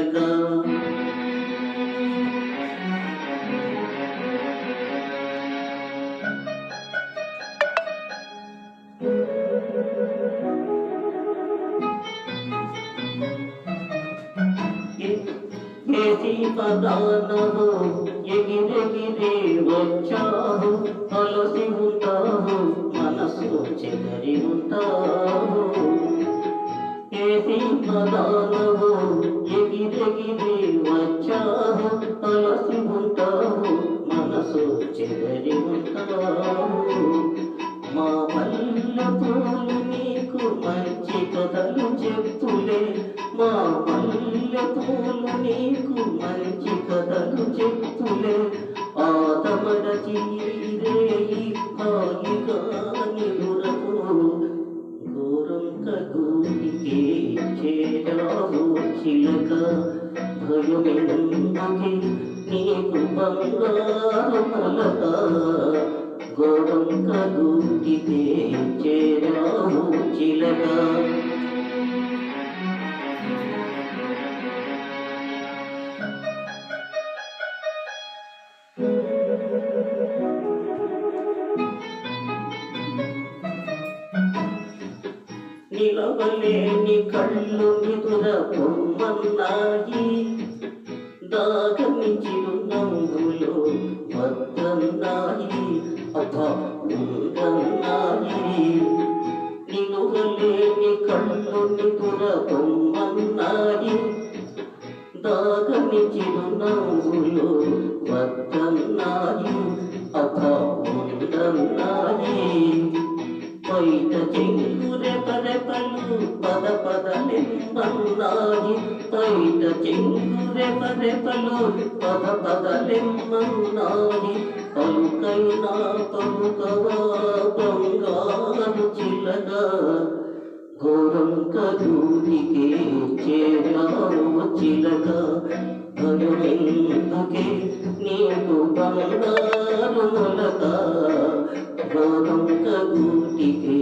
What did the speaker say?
చిలక పదానము పదానవు ఎగిరెగిరి వచ్చావు అలసి ఉంటావు మనసు చెదరి ఉంటావు. ఏది పదానము చెదరి మా పల్లె పూలు నీకు మంచి కథలు చెప్పులే మా పల్లె పూలు నీకు మంచి కథలు చెప్పులే ఆదమడ చీరేయి హాయిగా నిలురపు గోరంక గూటికే చేరావు చిలక. భయమెందుకే నీకు బంగారు మొలక గోరంక గూటికే చిలక నిలవలేని కళ్ళు నిదుర పొమ్మన్నాయి దాగమి చిరునవ్వులు వద్దన్నాయి అబ్బా ఉందన్నాయి. నిలువలేని కళ్ళు నిదుర పొమ్మన్నాయి దాగమి వద్దన్నాయి అబ్బా ఉందన్నాయి. బయట చెంగురె పరెపలు పద పదలెమ్మన్నాయి బయట చెంగురె పరెపలు పద పదలెమ్మన్నాని పలుకైనా పలుకవా బంగారు చిలక ఘోరం కదూరికే చేరావు చిలక భయమెందుకే నీకు బంగారు మొలక ఘోరం గూటికే